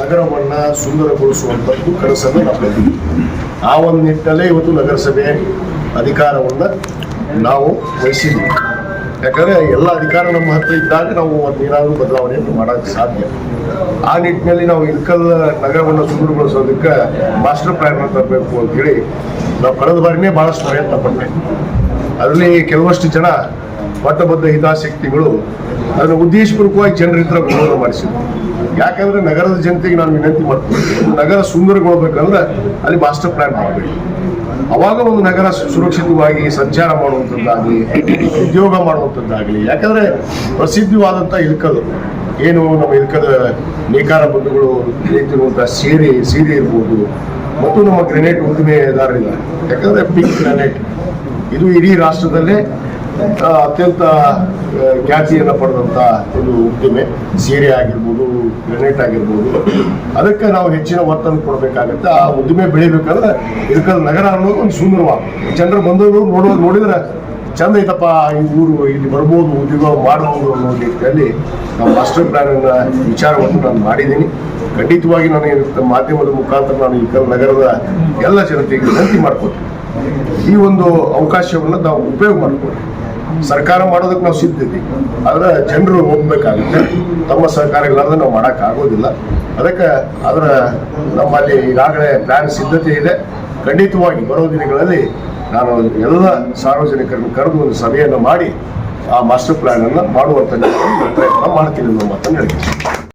ನಗರವನ್ನ ಸುಂದರಗೊಳಿಸುವಂಥದ್ದು ಕನಸನ್ನು ನಾವು ಆ ಒಂದು ನಿಟ್ಟಲ್ಲೇ ಇವತ್ತು ನಗರಸಭೆ ಅಧಿಕಾರವನ್ನ ನಾವು ವಹಿಸಿದ್ದೀವಿ. ಯಾಕಂದ್ರೆ ಎಲ್ಲ ಅಧಿಕಾರ ನಮ್ಮ ಹತ್ರ ಇದ್ದಾಗ ನಾವು ಏನಾದರೂ ಬದಲಾವಣೆಯನ್ನು ಮಾಡೋಕ್ಕೆ ಸಾಧ್ಯ. ಆ ನಿಟ್ಟಿನಲ್ಲಿ ನಾವು ಇಳಕಲ್ ನಗರವನ್ನು ಸುಂದರಗೊಳಿಸೋದಕ್ಕೆ ಮಾಸ್ಟರ್ ಪ್ಲಾನ್ ತರಬೇಕು ಅಂತೇಳಿ ನಾವು ಕಳೆದ ಬಾರಿನೇ ಬಹಳಷ್ಟು ಪ್ರಯತ್ನ ಪಟ್ಟೆ ಅದರಲ್ಲಿ ಕೆಲವಷ್ಟು ಜನ ಪಟ್ಟಬದ್ಧ ಹಿತಾಸಕ್ತಿಗಳು ಅದನ್ನು ಉದ್ದೇಶಪೂರ್ವಕವಾಗಿ ಜನರ ಹತ್ರ ವಿರೋಧ ಮಾಡಿಸಿದ್ರು. ಯಾಕಂದ್ರೆ ನಗರದ ಜನತೆಗೆ ನಾನು ವಿನಂತಿ ಮಾಡ್ತೀನಿ ನಗರ ಸುಂದರಗೊಳ್ಬೇಕಂದ್ರೆ ಅಲ್ಲಿ ಮಾಸ್ಟರ್ ಪ್ಲಾನ್ ಮಾಡಬೇಕು. ಅವಾಗ ಒಂದು ನಗರ ಸುರಕ್ಷಿತವಾಗಿ ಸಂಚಾರ ಮಾಡುವಂಥದ್ದಾಗಲಿ, ಉದ್ಯೋಗ ಮಾಡುವಂಥದ್ದಾಗಲಿ, ಯಾಕಂದ್ರೆ ಪ್ರಸಿದ್ಧವಾದಂಥ ಇಲ್ಕಲ್ ಏನು ನಮ್ಮ ಇಲ್ಕದ ನೇಕಾರ ಬಂಧುಗಳು ನೇತಿರುವಂಥ ಸೀರೆ ಸೀರೆ ಇರ್ಬೋದು, ಮತ್ತು ನಮ್ಮ ಗ್ರೆನೇಟ್ ಉದ್ದಿಮೆದಾರರಿಲ್ಲ ಯಾಕಂದ್ರೆ ಪಿಂಕ್ ಗ್ರೆನೇಟ್ ಇದು ಇಡೀ ರಾಷ್ಟ್ರದಲ್ಲೇ ಅತ್ಯಂತ ಖ್ಯಾತಿಯನ್ನು ಪಡೆದಂಥ ಒಂದು ಉದ್ದಿಮೆ. ಸೀರೆ ಆಗಿರ್ಬೋದು, ಗ್ರೆನೇಟ್ ಆಗಿರ್ಬೋದು. ಅದಕ್ಕೆ ನಾವು ಹೆಚ್ಚಿನ ಒತ್ತನ್ನು ಕೊಡಬೇಕಾಗತ್ತೆ. ಆ ಉದ್ದಿಮೆ ಬೆಳಿಬೇಕಂದ್ರೆ ಇದಕ್ಕೆ ನಗರ ಅನ್ನೋದು ಒಂದು ಸುಂದರವಾದ ಜನರು ಬಂದವರು ನೋಡೋದು ನೋಡಿದ್ರೆ ಚಂದ ಐತಪ್ಪ, ಈ ಊರು, ಇಲ್ಲಿ ಬರ್ಬೋದು, ಉದ್ಯೋಗ ಮಾಡಬಹುದು ಅನ್ನೋ ರೀತಿಯಲ್ಲಿ ನಾವು ಮಾಸ್ಟರ್ ಪ್ಲಾನ್ ಅನ್ನ ವಿಚಾರವನ್ನು ನಾನು ಮಾಡಿದ್ದೀನಿ. ಖಂಡಿತವಾಗಿ ನಾನು ಈ ಮಾಧ್ಯಮದ ಮುಖಾಂತರ ನಾನು ಈ ನಗರದ ಎಲ್ಲ ಜನತೆಗೆ ವಿನಂತಿ ಮಾಡ್ಕೊತೀನಿ. ಈ ಒಂದು ಅವಕಾಶವನ್ನು ನಾವು ಉಪಯೋಗ ಮಾಡ್ಕೊಳ್ಳಿ ಸರ್ಕಾರ ಮಾಡೋದಕ್ಕೆ ನಾವು ಸಿದ್ಧ ಇದ್ದೀವಿ ಆದ್ರೆ ಜನರು ಹೋಗ್ಬೇಕಾಗುತ್ತೆ. ತಮ್ಮ ಸಹಕಾರಗಳಾದ್ರೆ ನಾವು ಮಾಡಕ್ ಆಗೋದಿಲ್ಲ ಅದಕ್ಕೆ ಅದರ ನಮ್ಮಲ್ಲಿ ಈಗಾಗಲೇ ಪ್ಲಾನ್ ಸಿದ್ಧತೆ ಇದೆ. ಖಂಡಿತವಾಗಿ ಬರೋ ದಿನಗಳಲ್ಲಿ ನಾನು ಎಲ್ಲ ಸಾರ್ವಜನಿಕರನ್ನು ಕರೆದು ಒಂದು ಸಭೆಯನ್ನು ಮಾಡಿ ಆ ಮಾಸ್ಟರ್ ಪ್ಲಾನ್ ಅನ್ನು ಮಾಡುವಂತ ಪ್ರಯತ್ನ ಮಾಡ್ತೀನಿ ಅನ್ನೋ ಮಾತನ್ನು ಹೇಳ್ತೀನಿ